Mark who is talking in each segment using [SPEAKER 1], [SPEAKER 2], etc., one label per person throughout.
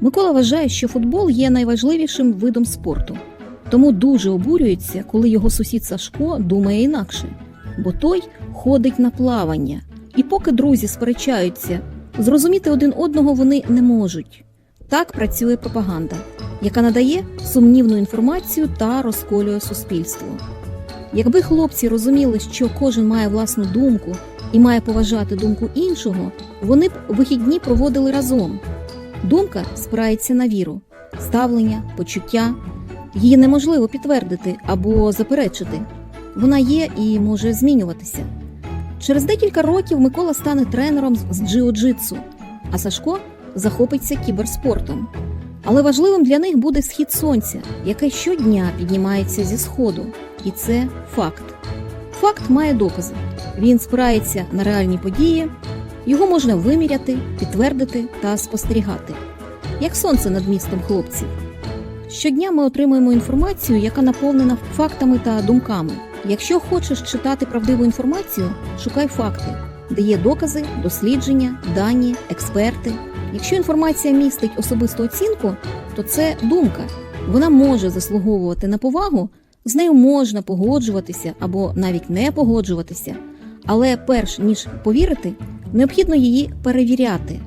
[SPEAKER 1] Микола вважає, що футбол є найважливішим видом спорту, тому дуже обурюється, коли його сусід Сашко думає інакше, бо той ходить на плавання. І поки друзі сперечаються, зрозуміти один одного вони не можуть. Так працює пропаганда, яка надає сумнівну інформацію та розколює суспільство. Якби хлопці розуміли, що кожен має власну думку і має поважати думку іншого, вони б вихідні проводили разом. Думка спирається на віру, ставлення, почуття. Її неможливо підтвердити або заперечити. Вона є і може змінюватися. Через декілька років Микола стане тренером з джиу-джитсу, а Сашко захопиться кіберспортом. Але важливим для них буде схід сонця, яке щодня піднімається зі сходу. І це факт. Факт має докази. Він спирається на реальні події, його можна виміряти, підтвердити та спостерігати. Як сонце над містом хлопців. Щодня ми отримуємо інформацію, яка наповнена фактами та думками. Якщо хочеш читати правдиву інформацію, шукай факти, де є докази, дослідження, дані, експерти. Якщо інформація містить особисту оцінку, то це думка. Вона може заслуговувати на повагу, з нею можна погоджуватися або навіть не погоджуватися. Але перш ніж повірити, необхідно її перевіряти.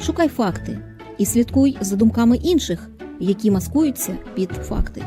[SPEAKER 1] Шукай факти і слідкуй за думками інших, які маскуються під факти.